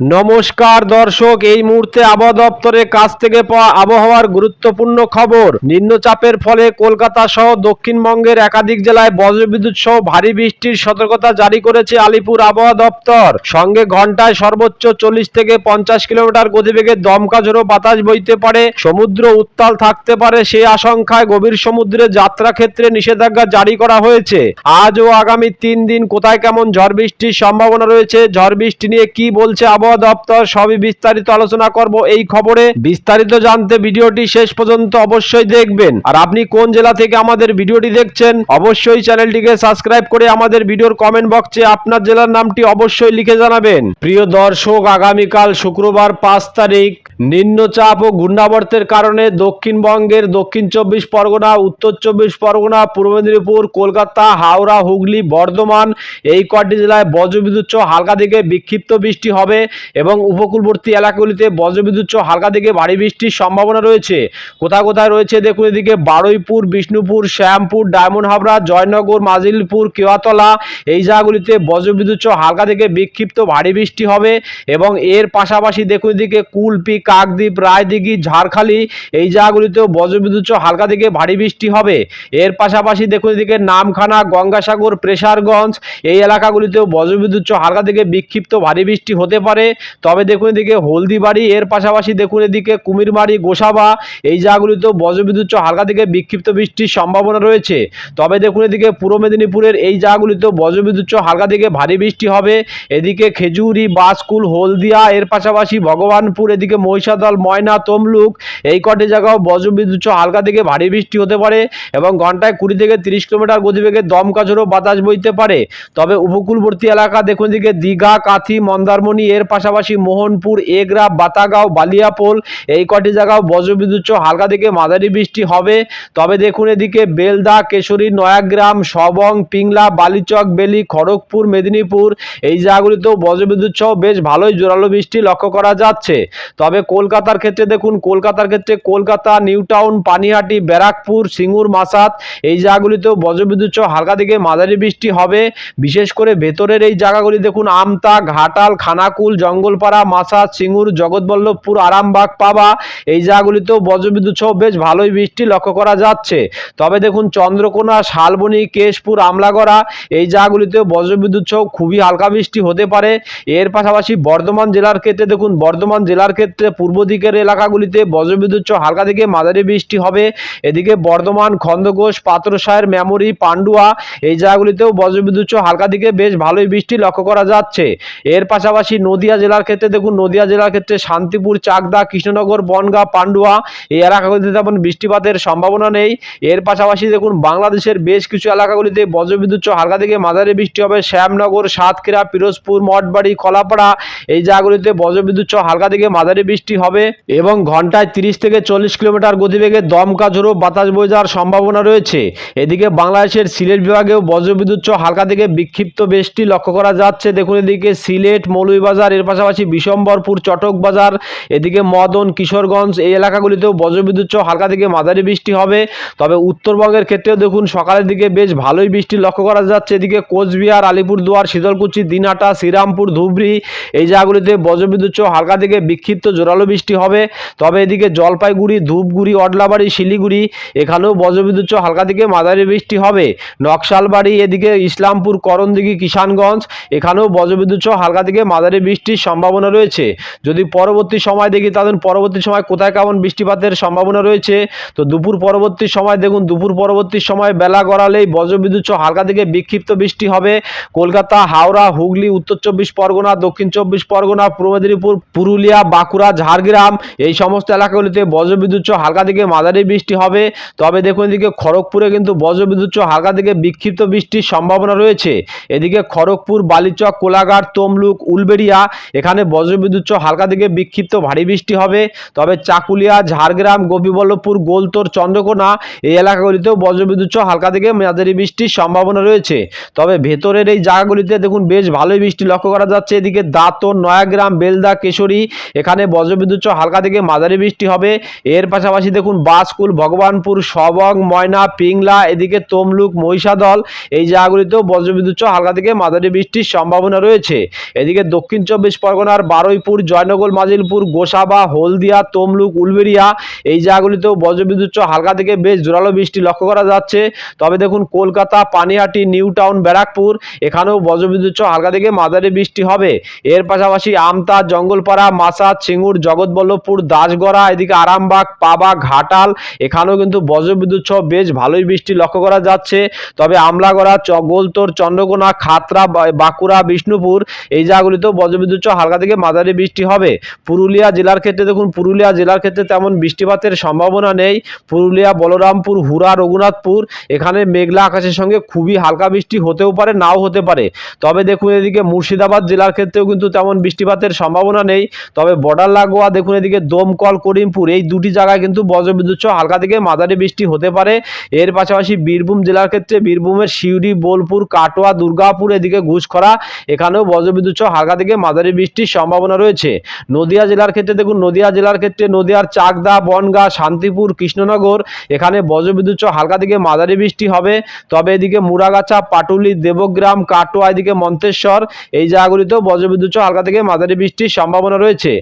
নমস্কার দর্শক, এই মুহূর্তে আবহাওয়া দপ্তরের কাছ থেকে পাওয়া আবহাওয়ার গুরুত্বপূর্ণ খবর। নিম্নচাপের ফলে কলকাতা সহ দক্ষিণবঙ্গের একাধিক জেলায় বজ্রবিদ্যুৎ সহ ভারী বৃষ্টির সতর্কতা জারি করেছে আলিপুর আবহাওয়া দপ্তর। সঙ্গে ঘন্টায় সর্বোচ্চ চল্লিশ থেকে পঞ্চাশ কিলোমিটার গতিবেগে দমকা ঝোড়ো বাতাস বইতে পারে। সমুদ্র উত্তাল থাকতে পারে সেই আশঙ্কায় গভীর সমুদ্রে যাত্রা ক্ষেত্রে নিষেধাজ্ঞা জারি করা হয়েছে। আজ ও আগামী তিন দিন কোথায় কেমন ঝড় বৃষ্টির সম্ভাবনা রয়েছে? ঝড় বৃষ্টি নিয়ে কি বলছে আবহাওয়া দপ্তর, সবই বিস্তারিত আলোচনা করব এই খবরে। বিস্তারিত জানতে ভিডিওটি শেষ পর্যন্ত অবশ্যই দেখবেন। আর আপনি কোন জেলা থেকে আমাদের ভিডিওটি দেখছেন, অবশ্যই চ্যানেলটিকে সাবস্ক্রাইব করে আমাদের ভিডিওর কমেন্ট বক্সে আপনার জেলার নামটি অবশ্যই লিখে জানাবেন। প্রিয় দর্শক, আগামীকাল শুক্রবার পাঁচ তারিখ নিম্নচাপ ও ঘূর্ণাবর্তের কারণে দক্ষিণবঙ্গের দক্ষিণ চব্বিশ পরগনা, উত্তর চব্বিশ পরগনা, পূর্ব মেদিনীপুর, কলকাতা, হাওড়া, হুগলি, বর্ধমান এই কটি জেলায় বজ্রবিদ্যুৎ হালকা থেকে বিক্ষিপ্ত বৃষ্টি হবে এবং উপকূলবর্তী এলাকাগুলিতে বজ্রবিদ্যুৎ হালকা থেকে ভারী বৃষ্টির সম্ভাবনা রয়েছে। কোথায় কোথায় রয়েছে দেখুন এদিকে বারুইপুর, বিষ্ণুপুর, শ্যামপুর, ডায়মন্ড হাবড়া, জয়নগর, মাজিলপুর, কেওয়াতলা এই জায়গাগুলিতে বজ্রবিদ্যুৎ হালকা থেকে বিক্ষিপ্ত ভারী বৃষ্টি হবে এবং এর পাশাপাশি দেখুন এদিকে কুলপি কাকদ্বীপ, রায়দিঘি, ঝাড়খালি, এই জায়গাগুলিতেও বজ্রবিদ্যুৎ হালকা থেকে ভারী বৃষ্টি হবে। এর পাশাপাশি দেখুন এদিকে নামখানা, গঙ্গাসাগর, প্রেসারগঞ্জ, এই এলাকাগুলিতেও বজ্রবিদ্যুৎ হালকা থেকে বিক্ষিপ্ত ভারী বৃষ্টি হতে পারে। তবে দেখুন এদিকে হলদিবাড়ি, এর পাশাপাশি দেখুন এদিকে কুমিরমারি, গোসাবা, এই জায়গাগুলিতেও বজ্রবিদ্যুৎ হালকা থেকে বিক্ষিপ্ত বৃষ্টির সম্ভাবনা রয়েছে। তবে দেখুন এদিকে পূর্ব মেদিনীপুরের এই জায়গাগুলিতেও বজ্রবিদ্যুৎ হালকা থেকে ভারী বৃষ্টি হবে। এদিকে খেজুরি বাসকুল হলদিয়া, এর পাশাপাশি ভগবানপুর, এদিকে মহিষাদল ময়না, তমলুক, এই কটি জায়গাও বজ্রবিদ্যুৎ হালকা থেকে ভারী বৃষ্টি হতে পারে এবং ঘন্টায় কুড়ি থেকে তিরিশ কিলোমিটার গতিবেগে দমকা ঝোড়ো বাতাস বইতে পারে। তবে উপকূলবর্তী এলাকা, দেখুন এদিকে দীঘা, কাথি, মন্দারমণি, এর পাশাপাশি মোহনপুর, এগরা, বাতাগাঁও, বালিয়াপোল, এই কটি জায়গাও বজ্রবিদ্যুৎ হালকা থেকে মাঝারি বৃষ্টি হবে। তবে দেখুন এদিকে বেলদা, কেশরী, নয়াগ্রাম, সবং, পিংলা, বালিচক, বেলি, খড়গপুর, মেদিনীপুর, এই জায়গাগুলিতেও বজ্রবিদ্যুৎ সহ বেশ ভালোই জোরালো বৃষ্টি লক্ষ্য করা যাচ্ছে। তবে কলকাতার ক্ষেত্রে দেখুন, কলকাতার ক্ষেত্রে কলকাতা নিউ টাউন পানিহাটি, ব্যারাকপুর, সিঙ্গুর মাসাত এই জায়গাগুলিতেও বজ্রবিদ্যুৎ সহ হালকা থেকে মাঝারি বৃষ্টি হবে। বিশেষ করে ভেতরের এই জায়গাগুলি দেখুন, আমতা, ঘাটাল, খানাকুল, জঙ্গলপাড়া মাসাত সিঙ্গুর, জগৎবল্লভপুর, আরামবাগ, পাবা, এই জায়গাগুলিতেও বজ্রবিদ্যুৎ সহ বেশ ভালোই বৃষ্টি লক্ষ্য করা যাচ্ছে। তবে দেখুন, চন্দ্রকোনা, শালবনী, কেশপুর, আমলাগড়া, এই জায়গাগুলিতেও বজ্রবিদ্যুৎ সহ খুবই হালকা বৃষ্টি হতে পারে। এর পাশাপাশি বর্ধমান জেলার ক্ষেত্রে দেখুন, বর্ধমান জেলার ক্ষেত্রে পূর্ব দিকের এলাকাগুলিতে বজ্রবিদ্যুৎ হালকা থেকে মাঝারি বৃষ্টি হবে। এদিকে বর্ধমান খন্দঘোষ পাত্রসায়ের মেমরি, পান্ডুয়া এই জায়গাগুলিতেও বজ্রবিদ্যুৎ হালকা থেকে বেশ ভালোই বৃষ্টি লক্ষ্য করা যাচ্ছে। এর পাশাপাশি নদিয়া জেলার ক্ষেত্রে দেখুন, নদিয়া জেলার ক্ষেত্রে শান্তিপুর, চাকদা, কৃষ্ণনগর, বনগাঁ, পান্ডুয়া এই এলাকাগুলিতে তেমন বৃষ্টিপাতের সম্ভাবনা নেই। এর পাশাপাশি দেখুন, বাংলাদেশের বেশ কিছু এলাকাগুলিতে বজ্রবিদ্যুৎ হালকা থেকে মাঝারি বৃষ্টি হবে। শ্যামনগর, সাতক্ষীরা, পিরোজপুর, মঠবাড়ি, কলাপাড়া এই জায়গাগুলিতে বজ্রবিদ্যুৎ হালকা থেকে মাঝারি বৃষ্টি হবে এবং ঘন্টায় তিরিশ থেকে চল্লিশ কিলোমিটার গতিবেগে দমকা ঝোড়ো বাতাস বয়ে যাওয়ার সম্ভাবনা রয়েছে। এদিকে বাংলাদেশের সিলেট বিভাগেও বজ্রবিদ্যুৎ হালকা থেকে বিক্ষিপ্ত বৃষ্টি লক্ষ্য করা যাচ্ছে। দেখুন এদিকে সিলেট, মৌলভীবাজার, এর পাশাপাশি বিশম্বরপুর চটক বাজার এদিকে মদন, কিশোরগঞ্জ এই এলাকাগুলিতেও বজ্রবিদ্যুৎ হালকা থেকে মাঝারি বৃষ্টি হবে। তবে উত্তরবঙ্গের ক্ষেত্রেও দেখুন সকালের দিকে বেশ ভালোই বৃষ্টি লক্ষ্য করা যাচ্ছে। এদিকে কোচবিহার, আলিপুরদুয়ার, শীতলকুচি, দিনহাটা, শ্রীরামপুর, ধুবড়ি এই জায়গাগুলিতে বজ্রবিদ্যুৎ হালকা থেকে বিক্ষিপ্ত জোরালো বৃষ্টি হবে। তবে এদিকে জলপাইগুড়ি, ধূপগুড়ি, অডলাবাড়ি, শিলিগুড়ি, এখানেও বজ্রবিদ্যুৎ হালকা থেকে মাঝারি বৃষ্টি হবে। নকশালবাড়ি, এদিকে ইসলামপুর, করণদিঘি, কিষানগঞ্জ, এখানেও বজ্রবিদ্যুৎ হালকা থেকে মাঝারি বৃষ্টির সম্ভাবনা রয়েছে। যদি পরবর্তী সময় দেখি তাদের পরবর্তী সময় কোথায় কেমন বৃষ্টিপাতের সম্ভাবনা রয়েছে? তো দুপুর পরবর্তী সময় দেখুন, দুপুর পরবর্তী সময় বেলা গড়ালেই বজ্রবিদ্যুৎ হালকা থেকে বিক্ষিপ্ত বৃষ্টি হবে। কলকাতা, হাওড়া, হুগলি, উত্তর চব্বিশ পরগনা, দক্ষিণ চব্বিশ পরগনা, পূর্ব মেদিনীপুর, পুরুলিয়া, বাঁকুড়া ঝাড়গ্রাম, এই সমস্ত এলাকাগুলিতে বজ্রবিদ্যুৎ সহ হালকা থেকে মাঝারি বৃষ্টি হবে। তবে দেখুন এদিকে খড়গপুরে কিন্তু বজ্রবিদ্যুৎ সহ হালকা থেকে বিক্ষিপ্ত বৃষ্টির সম্ভাবনা রয়েছে। এদিকে খড়গপুর, বালিচক, কোলাঘাট, তমলুক, উলবেড়িয়া, এখানে বজ্রবিদ্যুৎ সহ হালকা থেকে বিক্ষিপ্ত ভারী বৃষ্টি হবে। তবে চাকুলিয়া, ঝাড়গ্রাম, গোপীবল্লভপুর, গোলতোর, চন্দ্রকোনা এই এলাকাগুলিতেও বজ্রবিদ্যুৎ সহ হালকা থেকে মাঝারি বৃষ্টির সম্ভাবনা রয়েছে। তবে ভেতরের এই জায়গাগুলিতে দেখুন বেশ ভালোই বৃষ্টি লক্ষ্য করা যাচ্ছে। এদিকে দাঁতন, নয়াগ্রাম, বেলদা, কেশরী, এখানে বজ্র বজ্রবিদ্যুৎ হালকা থেকে মাঝারি বৃষ্টি হবে। এর পাশাপাশি দেখুন বাসকুল, ভগবানপুর, সবং, ময়না, পিংলা, এদিকে তমলুক, মহিষাদল, এই জায়গাগুলিতেও বজ্রবিদ্যুৎ হালকা থেকে মাঝারি বৃষ্টির সম্ভাবনা রয়েছে। এদিকে দক্ষিণ চব্বিশ পরগনার বারুইপুর, জয়নগর, মাজিলপুর, গোসাবা, হলদিয়া, তমলুক উলবেরিয়া এই জায়গাগুলিতেও বজ্রবিদ্যুৎ হালকা থেকে বেশ জোরালো বৃষ্টি লক্ষ্য করা যাচ্ছে। তবে দেখুন কলকাতা, পানিহাটি, নিউ টাউন, ব্যারাকপুর, এখানেও বজ্রবিদ্যুৎ হালকা থেকে মাঝারি বৃষ্টি হবে। এর পাশাপাশি আমতা, জঙ্গলপাড়া মাসাদ সিঙ্গুর জগৎবল্লভপুর, দাসগড়া, এদিকে আরামবাগ, পাবা, ঘাটাল, এখানেও কিন্তু বজ্রবিদ্যুৎ সহ বেশ ভালোই বৃষ্টি লক্ষ্য করা যাচ্ছে। তবে আমলাগড়া, চ- গোলতোর, চন্দ্রকোনা, খাতরা বাঁকুড়া, বিষ্ণুপুর এই জায়গাগুলিতেও বজ্রবিদ্যুৎ সহ হালকা থেকে মাঝারি বৃষ্টি হবে। পুরুলিয়া জেলার ক্ষেত্রে দেখুন, পুরুলিয়া জেলার ক্ষেত্রে তেমন বৃষ্টিপাতের সম্ভাবনা নেই। পুরুলিয়া, বলরামপুর হুরা রঘুনাথপুর, এখানে মেঘলা আকাশের সঙ্গে খুবই হালকা বৃষ্টি হতেও পারে, নাও হতে পারে। তবে দেখুন, এদিকে মুর্শিদাবাদ জেলার ক্ষেত্রেও কিন্তু তেমন বৃষ্টিপাতের সম্ভাবনা নেই। তবে বর্ডার লাগোয়া দেখুন এদিকে দমকল, করিমপুর, এই দুটি জায়গায় কিন্তু বজ্রবিদ্যুৎ সহ হালকা থেকে মাঝারি বৃষ্টি হতে পারে। এর পাশাপাশি বীরভূম জেলার ক্ষেত্রে বীরভূমের সিউড়ি, বোলপুর, কাটোয়া, দুর্গাপুর এদিকে ঘুষখরা, এখানেও বজ্রবিদ্যুৎ সহ হালকা থেকে মাঝারি বৃষ্টির সম্ভাবনা রয়েছে। নদিয়া জেলার ক্ষেত্রে দেখুন, নদিয়া জেলার ক্ষেত্রে নদিয়ার চাকদা, বনগাঁ, শান্তিপুর, কৃষ্ণনগর, এখানে বজ্রবিদ্যুৎ সহ হালকা থেকে মাঝারি বৃষ্টি হবে। তবে এদিকে মুরাগাছা পাটুলি, দেবগ্রাম, কাটোয়া, এদিকে মন্তেশ্বর, এই জায়গাগুলিতেও বজ্রবিদ্যুৎ সহ হালকা থেকে মাঝারি বৃষ্টির সম্ভাবনা রয়েছে।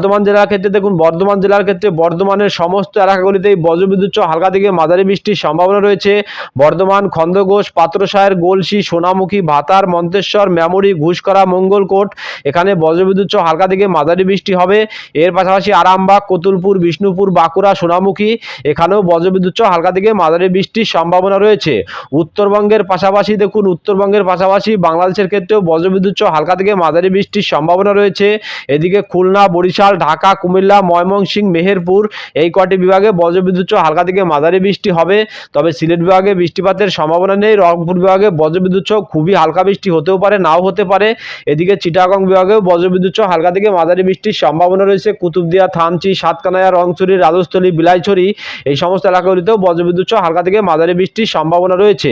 বর্ধমান জেলার ক্ষেত্রে দেখুন, বর্ধমান জেলার ক্ষেত্রে বর্ধমানের সমস্ত এলাকাগুলিতেই বজ্রবিদ্যুৎ হালকা থেকে মাঝারি বৃষ্টির সম্ভাবনা রয়েছে। বর্ধমান খন্দঘোষ পাত্রসায়ের গোলসি সোনামুখী, ভাতার, মন্তেশ্বর মেমরি ঘুষকরা, মঙ্গলকোট, এখানে বজ্রবিদ্যুৎ হালকা থেকে মাঝারি বৃষ্টি হবে। এর পাশাপাশি আরামবাগ, কতুলপুর, বিষ্ণুপুর, বাঁকুড়া, সোনামুখী, এখানেও বজ্রবিদ্যুৎ হালকা থেকে মাঝারি বৃষ্টির সম্ভাবনা রয়েছে। উত্তরবঙ্গের পাশাপাশি দেখুন, উত্তরবঙ্গের পাশাপাশি বাংলাদেশের ক্ষেত্রেও বজ্রবিদ্যুৎ হালকা থেকে মাঝারি বৃষ্টির সম্ভাবনা রয়েছে। এদিকে খুলনা, বরিশাল ঢাকা, কুমিল্লা, ময়মনসিংহ, মেহেরপুর এই কটি বিভাগে বজ্রবিদ্যুৎ সহ হালকা থেকে মাঝারি বৃষ্টি হবে। তবে সিলেট বিভাগে বৃষ্টিপাতের সম্ভাবনা নেই। রংপুর বিভাগে বজ্রবিদ্যুৎ সহ খুবই হালকা বৃষ্টি হতেও পারে, নাও হতে পারে। এদিকে চিটাগং বিভাগেও বজ্রবিদ্যুৎ সহ হালকা থেকে মাঝারি বৃষ্টির সম্ভাবনা রয়েছে। কুতুবদিয়া, থানচি সাতকানায়া রংচুরি, রাজস্থলী, বিলাইছড়ি এই সমস্ত এলাকাগুলিতেও বজ্রবিদ্যুৎ সহ হালকা থেকে মাঝারি বৃষ্টির সম্ভাবনা রয়েছে।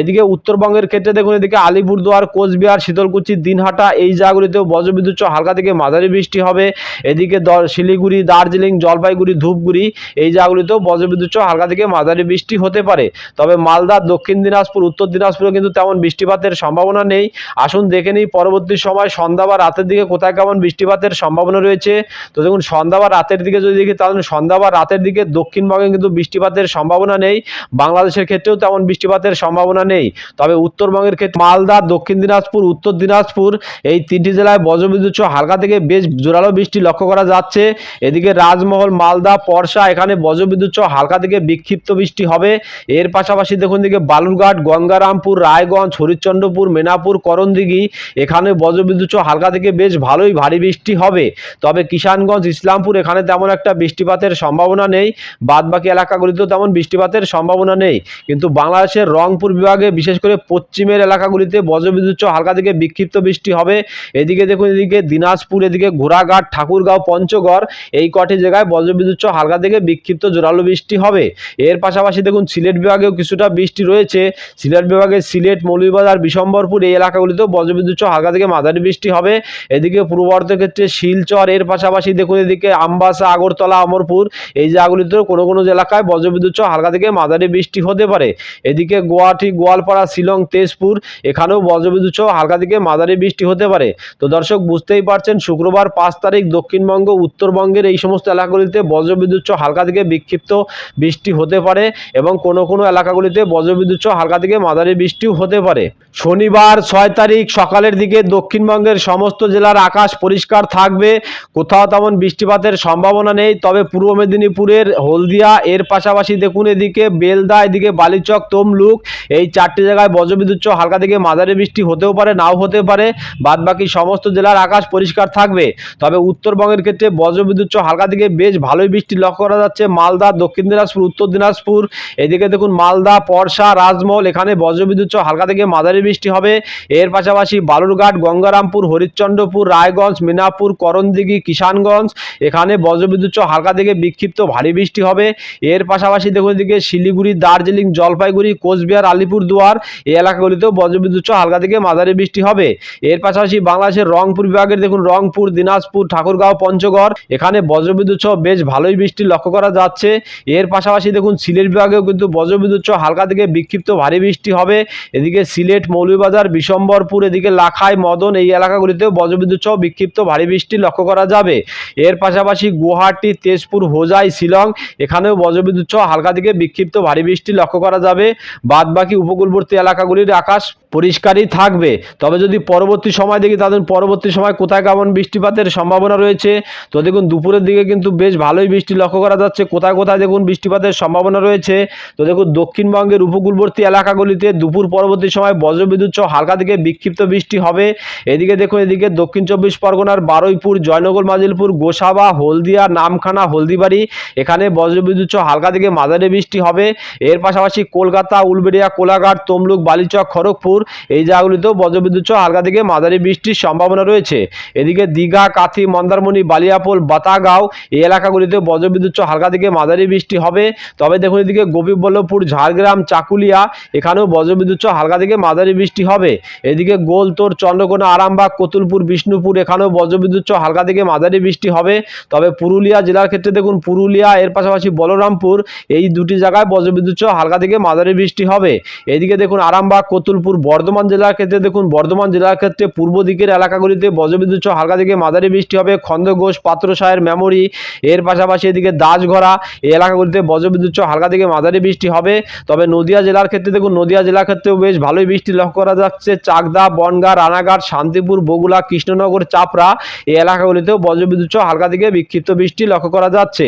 এদিকে উত্তরবঙ্গের ক্ষেত্রে দেখুন, এদিকে আলিপুরদুয়ার, কোচবিহার, শীতলকুচি, দিনহাটা এই জায়গাগুলিতেও বজ্রবিদ্যুৎ সহ হালকা থেকে মাঝারি বৃষ্টি হবে। এদিকে দ- শিলিগুড়ি, দার্জিলিং, জলপাইগুড়ি, ধূপগুড়ি এই জায়গাগুলিতেও বজ্রবিদ্যুৎ সহ হালকা থেকে মাঝারি বৃষ্টি হতে পারে। তবে মালদা, দক্ষিণ দিনাজপুর, উত্তর দিনাজপুরে কিন্তু তেমন বৃষ্টিপাতের সম্ভাবনা নেই। আসুন দেখে নিই, পরবর্তী সময় সন্ধ্যা বা রাতের দিকে কোথায় কেমন বৃষ্টিপাতের সম্ভাবনা রয়েছে। তো দেখুন, সন্ধ্যা বা রাতের দিকে যদি দেখি, তাহলে সন্ধ্যা বা রাতের দিকে দক্ষিণবঙ্গে কিন্তু বৃষ্টিপাতের সম্ভাবনা নেই। বাংলাদেশের ক্ষেত্রেও তেমন বৃষ্টিপাতের সম্ভাবনা নেই। তবে উত্তরবঙ্গের ক্ষেত্রে মালদা, দক্ষিণ দিনাজপুর, উত্তর দিনাজপুর এই তিনটি জেলায় বজ্রবিদ্যুৎ সহ হালকা থেকে বেশ জোরালো বৃষ্টি লক্ষ্য করা যাচ্ছে। এদিকে রাজমহল, মালদা, পরশা, এখানে বজ্রবিদ্যুৎ সহ হালকা থেকে বিক্ষিপ্ত বৃষ্টি হবে। এর পাশাপাশি দেখুন দিকে বালুরঘাট, গঙ্গারামপুর, রায়গঞ্জ, হরিশ্চন্দ্রপুর, মেনাপুর, করণদিঘি, এখানে বজ্রবিদ্যুৎ সহ হালকা থেকে বেশ ভালোই ভারী বৃষ্টি হবে। তবে কিষানগঞ্জ, ইসলামপুর, এখানে তেমন একটা বৃষ্টিপাতের সম্ভাবনা নেই। বাদবাকি এলাকাগুলিতেও তেমন বৃষ্টিপাতের সম্ভাবনা নেই। কিন্তু বাংলাদেশের রংপুর বিভাগে, বিশেষ করে পশ্চিমের এলাকাগুলিতে বজ্রবিদ্যুৎ সহ হালকা থেকে বিক্ষিপ্ত বৃষ্টি হবে। এদিকে দেখুন এদিকে দিনাজপুর, এদিকে ঘোড়াঘাট, ঠাকুরগাঁও পঞ্চগড়, এই কটি জায়গায় বজ্রবিদ্যুৎ সহ হালকা থেকে বিক্ষিপ্ত জোরালো বৃষ্টি হবে। এর পাশাপাশি দেখুন, সিলেট বিভাগেও কিছুটা বৃষ্টি রয়েছে। সিলেট বিভাগে সিলেট, মৌলভীবাজার বিশম্বরপুর এই এলাকাগুলিতেও বজ্রবিদ্যুৎ সহ হালকা থেকে মাঝারি বৃষ্টি হবে। এদিকে পূর্ব ভারতের ক্ষেত্রে শিলচর, এর পাশাপাশি দেখুন, এদিকে আমবাসা, আগরতলা, অমরপুর এই জায়গাগুলিতেও কোনো কোনো এলাকায় বজ্রবিদ্যুৎ সহ হালকা থেকে মাঝারি বৃষ্টি হতে পারে। এদিকে গুয়াহাটি, গোয়ালপাড়া, শিলং, তেজপুর এখানেও বজ্রবিদ্যুৎ হালকা থেকে মাঝারি বৃষ্টি হতে পারে। তো দর্শক, বুঝতেই পারছেন, শুক্রবার পাঁচ তারিখ দক্ষিণবঙ্গ উত্তরবঙ্গের এই সমস্ত এলাকাগুলিতে বজ্রবিদ্যুৎ হালকা থেকে বিক্ষিপ্ত বৃষ্টি হতে পারে এবং কোনো কোনো এলাকাগুলিতে বজ্রবিদ্যুৎ হালকা থেকে মাঝারি বৃষ্টিও হতে পারে। শনিবার ছয় তারিখ সকালের দিকে দক্ষিণবঙ্গের সমস্ত জেলার আকাশ পরিষ্কার থাকবে, কোথাও তেমন বৃষ্টিপাতের সম্ভাবনা নেই, তবে পূর্ব মেদিনীপুরের হলদিয়া, এর পাশাপাশি দেখুন এদিকে বেলদা, এদিকে বালিচক, তমলুক, এই চারটি জায়গায় বজ্রবিদ্যুৎ হালকা থেকে মাঝারি বৃষ্টি হতেও পারে, নাও হতে পারে, বাদবাকি সমস্ত জেলার আকাশ পরিষ্কার থাকবে। তবে উত্তরবঙ্গের ক্ষেত্রে বজ্রবিদ্যুৎ হালকা থেকে বেশ ভালোই বৃষ্টি লক্ষ্য করা যাচ্ছে। মালদা, দক্ষিণ দিনাজপুর, উত্তর দিনাজপুর, এদিকে দেখুন মালদা, পরশা, রাজমহল, এখানে বজ্রবিদ্যুৎ হালকা থেকে মাঝারি বৃষ্টি হবে। এর পাশাপাশি বালুরঘাট, গঙ্গারামপুর, হরিশ্চন্দ্রপুর, রায়গঞ্জ, মিনাপুর, করণদিঘি, কিষানগঞ্জ, এখানে বজ্রবিদ্যুৎ হালকা থেকে বিক্ষিপ্ত ভারী বৃষ্টি হবে। এর পাশাপাশি দেখুন এদিকে শিলিগুড়ি, দার্জিলিং, জলপাইগুড়ি, কোচবিহার, আলিপুরদুয়ার, এই এলাকাগুলিতেও বজ্রবিদ্যুৎ হালকা থেকে মাঝারি বৃষ্টি হবে। এর পাশাপাশি বাংলাদেশের রংপুর বিভাগের দেখুন রংপুর, দিনাজপুর, ঠাকুরগাঁও পঞ্চগড়। এখানে বজ্রবিদ্যুৎ সহ বেশ ভালোই বৃষ্টি লক্ষ্য করা যাচ্ছে। এর পাশাপাশি দেখুন, সিলেট বিভাগেও কিন্তু বজ্রবিদ্যুৎ সহ হালকা থেকে বিক্ষিপ্ত ভারী বৃষ্টি হবে। এদিকে সিলেট, মৌলভীবাজার, বিশম্বরপুর, এদিকে লাখাই, মদন এই এলাকাগুলিতেও বজ্রবিদ্যুৎ সহ বিক্ষিপ্ত ভারী বৃষ্টি লক্ষ্য করা যাবে। এর পাশাপাশি গুয়াহাটি, তেজপুর, হোজাই, শিলং এখানেও বজ্রবিদ্যুৎ সহ হালকা থেকে বিক্ষিপ্ত ভারী বৃষ্টি লক্ষ্য করা যাবে। বাদ বাকি উপকূলবর্তী এলাকাগুলির আকাশ পরিষ্কারই থাকবে। তবে যদি পরবর্তী সময় দেখি তাদের পরবর্তী সময় কোথায় কেমন বৃষ্টিপাতের সম্ভাবনা রয়েছে? তো দেখুন, দুপুরের দিকে কিন্তু বেশ ভালোই বৃষ্টি লক্ষ্য করা যাচ্ছে। কোথায় কোথায় দেখুন, বৃষ্টিপাতের সম্ভাবনা রয়েছে। তো দেখুন, দক্ষিণবঙ্গের উপকূলবর্তী এলাকাগুলিতে দুপুর পরবর্তী সময় বজ্রবিদ্যুৎ সহ হালকা থেকে বিক্ষিপ্ত বৃষ্টি হবে। এদিকে দেখুন, এদিকে দক্ষিণ চব্বিশ পরগনার বারুইপুর, জয়নগর, মাজিলপুর, গোসাবা, হলদিয়া, নামখানা, হলদিবাড়ি, এখানে বজ্রবিদ্যুৎ সহ হালকা থেকে মাঝারি বৃষ্টি হবে। এর পাশাপাশি কলকাতা, উলবেড়িয়া, কোলাঘাট, তমলুক, বালিচক, খড়গপুর এই জায়গাগুলিতেও বজ্রবিদ্যুৎ সহ হালকা থেকে মাঝারি বৃষ্টির সম্ভাবনা রয়েছে। এদিকে দীঘা, কাথি, মন্দারমণি বালিয়াপোল, বাতাগাঁও এই এলাকাগুলিতে বজ্রবিদ্যুৎ হালকা থেকে মাঝারি বৃষ্টি হবে। তবে দেখুন এদিকে গোপীবল্লভপুর, ঝাড়গ্রাম, চাকুলিয়া এখানেও বজ্রবিদ্যুৎ হালকা থেকে মাঝারি বৃষ্টি হবে। এদিকে গোলতোর, চন্দ্রকোনা, আরামবাগ, কতুলপুর, বিষ্ণুপুর এখানেও বজ্রবিদ্যুৎ হালকা থেকে মাঝারি বৃষ্টি হবে। তবে পুরুলিয়া জেলার ক্ষেত্রে দেখুন পুরুলিয়া, এর পাশাপাশি বলরামপুর এই দুটি জায়গায় বজ্রবিদ্যুৎ হালকা থেকে মাঝারি বৃষ্টি হবে। এদিকে দেখুন আরামবাগ, কতুলপুর, বর্ধমান জেলার ক্ষেত্রে দেখুন বর্ধমান জেলার ক্ষেত্রে পূর্ব দিকের এলাকাগুলিতে বজ্রবিদ্যুৎ হালকা থেকে মাঝারি বৃষ্টি হবে। খন্দঘোষ পাত্রসায়ের মেমরি এর পাশাপাশি এদিকে দাসঘরা এই এলাকাগুলিতে বজ্রবিদ্যুৎ হালকা থেকে মাঝারি বৃষ্টি হবে। তবে নদিয়া জেলার ক্ষেত্রে দেখুন, নদিয়া জেলার ক্ষেত্রেও বেশ ভালোই বৃষ্টি লক্ষ্য করা যাচ্ছে। চাকদা, বনগাঁ, রানাঘাট, শান্তিপুর বগুলা কৃষ্ণনগর, চাপড়া এই এলাকাগুলিতেও বজ্রবিদ্যুৎ হালকা থেকে বিক্ষিপ্ত বৃষ্টি লক্ষ্য করা যাচ্ছে।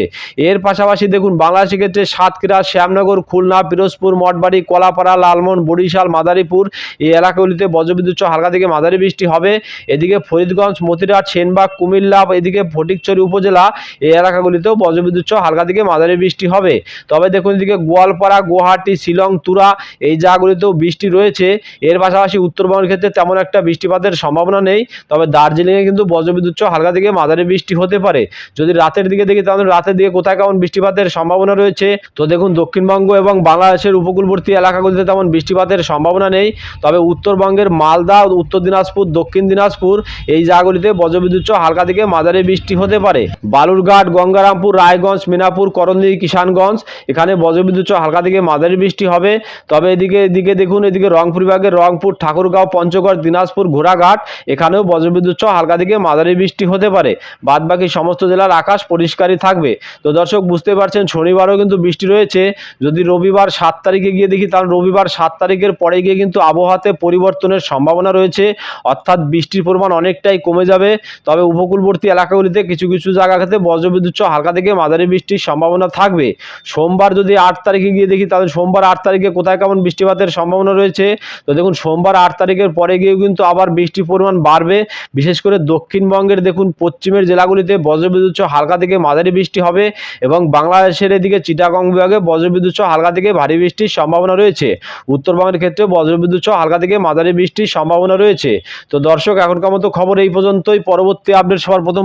এর পাশাপাশি দেখুন বাংলাদেশের ক্ষেত্রে সাতক্ষীরা, শ্যামনগর, খুলনা, পিরোজপুর, মঠবাড়ি, কলাপাড়া, লালমোহন, বরিশাল, মাদারীপুর এই এলাকাগুলিতে বজ্রবিদ্যুৎ হালকা থেকে মাঝারি বৃষ্টি হবে। এদিকে ফরিদগঞ্জ, মতিরাট, সেনবাগ, কুমিল্লা, এদিকে ফটিকছড়ি উপজেলা এই এলাকাগুলিতেও বজ্রবিদ্যুৎ সহ হালকা থেকে মাঝারি বৃষ্টি হবে। তবে দেখুন এদিকে গোয়ালপাড়া, গুয়াহাটি, শিলং, তুরা এই জায়গাগুলিতেও বৃষ্টি রয়েছে। এর পাশাপাশি উত্তরবঙ্গের ক্ষেত্রে তেমন একটা বৃষ্টিপাতের সম্ভাবনা নেই। তবে দার্জিলিংয়ে কিন্তু বজ্রবিদ্যুৎ সহ হালকা থেকে মাঝারি বৃষ্টি হতে পারে। যদি রাতের দিকে দেখি তাহলে রাতের দিকে কোথায় কেমন বৃষ্টিপাতের সম্ভাবনা রয়েছে? তো দেখুন দক্ষিণবঙ্গ এবং বাংলাদেশের উপকূলবর্তী এলাকাগুলিতে তেমন বৃষ্টিপাতের সম্ভাবনা নেই। তবে উত্তরবঙ্গের মালদা, উত্তর দিনাজপুর, দক্ষিণ দিনাজপুর এই জায়গাগুলিতে বজ্রবিদ্যুৎ সহ হালকা থেকে মাঝারি বৃষ্টি হতে পারে। বালুরঘাট, গঙ্গারামপুর, রায়গঞ্জ, মিনাপুর করন্দি কিষানগঞ্জ, এখানে বজ্রবিদ্যুৎ হালকা থেকে মাঝারি বৃষ্টি হবে। তবে এদিকে এদিকে দেখুন, এদিকে রংপুর বিভাগের রংপুর, ঠাকুরগাঁও, পঞ্চগড়, দিনাজপুর, ঘোড়াঘাট, এখানেও বজ্রবিদ্যুৎ হালকা থেকে মাঝারি বৃষ্টি হতে পারে। বাদ বাকি সমস্ত জেলার আকাশ পরিষ্কারই থাকবে। তো দর্শক, বুঝতে পারছেন, শনিবারও কিন্তু বৃষ্টি রয়েছে। যদি রবিবার সাত তারিখে গিয়ে দেখি, তাহলে রবিবার সাত তারিখের পরে গিয়ে কিন্তু আবহাওয়াতে পরিবর্তনের সম্ভাবনা রয়েছে। অর্থাৎ বৃষ্টির পরিমাণ অনেকটাই কমে যাবে। তবে উপকূলবর্তী এলাকাগুলিতে কিছু কিছু জায়গাতে বজ্রবিদ্যুৎ হালকা থেকে মাঝারি বৃষ্টির সম্ভাবনা থাকবে। সোমবার যদি আট তারিখে গিয়ে দেখি, তাহলে সোমবার আট তারিখে কোথায় কেমন বৃষ্টিপাতের সম্ভাবনা রয়েছে? তো দেখুন, সোমবার আট তারিখের পরে গিয়েও কিন্তু আবার বৃষ্টির পরিমাণ বাড়বে। বিশেষ করে দক্ষিণবঙ্গের, দেখুন, পশ্চিমের জেলাগুলিতে বজ্রবিদ্যুৎ হালকা থেকে মাঝারি বৃষ্টি হবে এবং বাংলাদেশের এদিকে চিটাগং বিভাগে বজ্রবিদ্যুৎ হালকা থেকে ভারী বৃষ্টির সম্ভাবনা রয়েছে। উত্তরবঙ্গের ক্ষেত্রে বজ্রবিদ্যুৎ হালকা থেকে মাঝারি বৃষ্টির সম্ভাবনা রয়েছে। তো দর্শক, এখনকার মতো খবর এই পর্যন্তই। পরবর্তী আপডেট সবার প্রথম